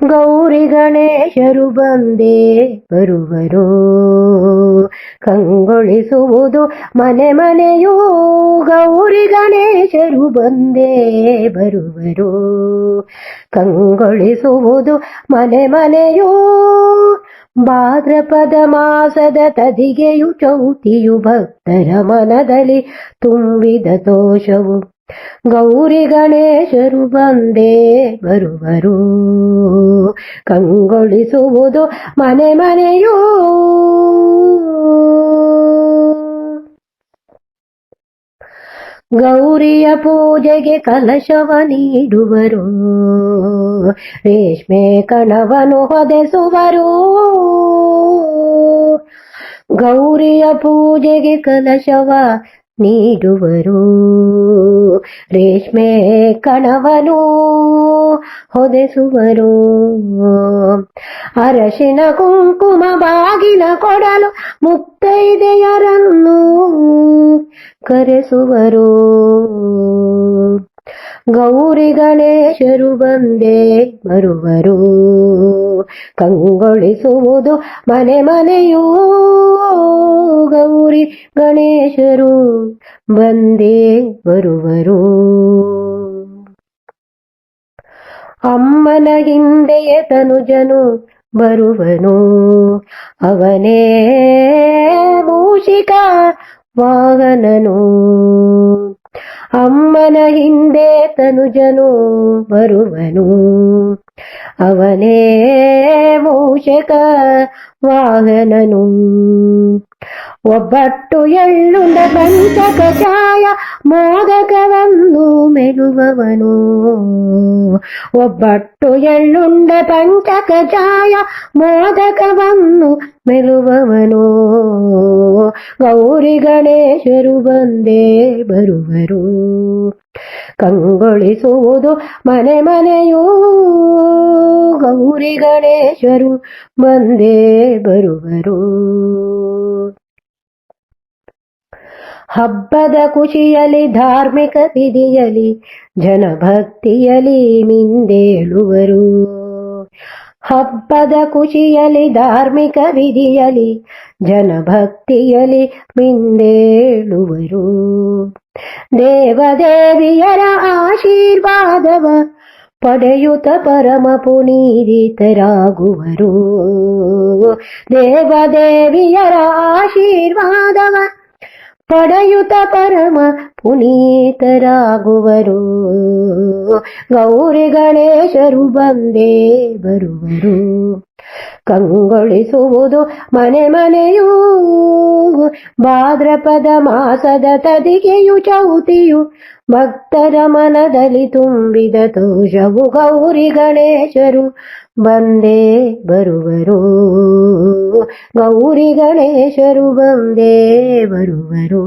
ಗೌರಿ ಗಣೇಶರು ಬಂದೇ ಬರುವರು. ಕಂಗೊಳಿಸುವುದು ಮನೆ ಮನೆಯೂ ಗೌರಿ ಗಣೇಶರು ಬಂದೇ ಬರುವರು. ಕಂಗೊಳಿಸುವುದು ಮನೆ ಮನೆಯೂ ಭಾದ್ರಪದ ಮಾಸದ ತದಿಗೆಯು ಚೌತಿಯು ಭಕ್ತರ ಮನದಲ್ಲಿ ತುಂಬಿದ ದೋಷವು ಗೌರಿ ಗಣೇಶರು ಬಂದೇ ಬರುವರು. ಕಂಗೊಳಿಸುವುದು ಮನೆ ಮನೆಯೂ. ಗೌರಿಯ ಪೂಜೆಗೆ ಕಲಶವ ನೀಡುವರು. ರೇಷ್ಮೆ ಕಣವನು ಹೊದೆಸುವರು. ಗೌರಿಯ ಪೂಜೆಗೆ ಕಲಶವ ನೀಡುವರು. ರೇಷ್ಮೆ ಕಣವನು ಹೊದೆಸುವರು. ಅರಶಿನ ಕುಂಕುಮ ಬಾಗಿನ ಕೊಡಲು ಮುತ್ತೈದೆಯರನ್ನು ಕರೆಸುವರು. ಗೌರಿ ಗಣೇಶರು ಬಂದೇ ಬರುವರು. ಕಂಗೊಳಿಸುವುದು ಮನೆ ಮನೆಯೂ ಗೌರಿ ಗಣೇಶರು ಬಂದೇ ಬರುವರು. ಅಮ್ಮನ ಹಿಂದೆಯೇ ತನುಜನು ಬರುವನು. ಅವನೇ ಮೂಷಿಕ ವಾಹನನು ಅಮ್ಮನ ಹಿಂದೆ ತನುಜನು ಬರುವನು ಅವನೇ ಮೂಷಕ ವಾಹನನು ಒಬ್ಬಟ್ಟು ಎಳ್ಳುಂಡ ಪಂಚಕ ಛಾಯ ಮೋದಕವನ್ನು ಮೆಲುವವನು. ಒಬ್ಬಟ್ಟು ಎಳ್ಳುಂಡ ಪಂಚಕ ಛಾಯ ಮೋದಕವನ್ನು ಮೆಲುವವನು. ಗೌರಿ ಗಣೇಶರು ಬಂದೇ ಬರುವರು. ಕಂಗೊಳಿಸುವುದು ಮನೆ ಮನೆಯೂ. ಗೌರಿ ಗಣೇಶರು ಬಂದೇ ಬರುವರು. ಹಬ್ಬದ ಖುಷಿಯಲಿ ಧಾರ್ಮಿಕ ವಿಧಿಯಲಿ ಜನಭಕ್ತಿಯಲಿ ಮಿಂದೇಳುವರು ಹಬ್ಬದ ಖುಷಿಯಲಿ ಧಾರ್ಮಿಕ ವಿಧಿಯಲಿ ಜನಭಕ್ತಿಯಲಿ ಮಿಂದೇಳುವರು ದೇವದೇವಿಯರ ಆಶೀರ್ವಾದವ ಪಡೆಯುತ್ತ ಪರಮ ಪುನೀರಿತರಾಗುವರು ದೇವದೇವಿಯರ ಆಶೀರ್ವಾದವ ಪಡೆಯುತ್ತ ಪರಮ ಪುನೀತರಾಗುವರು. ಗೌರಿ ಗಣೇಶರು ಬಂದೇ ಬರುವರು. ಕಂಗೊಳಿಸುವುದು ಮನೆ ಮನೆಯೂ. ಭಾದ್ರಪದ ಮಾಸದ ತದಿಗೆಯು ಚೌತಿಯು. ಭಕ್ತರ ಮನದಲ್ಲಿ ತುಂಬಿದ ತೋಷವು ಗೌರಿ ಗಣೇಶರು ಬಂದೇ ಬರುವರು. ಗೌರಿ ಗಣೇಶರು ಬಂದೇ ಬರುವರು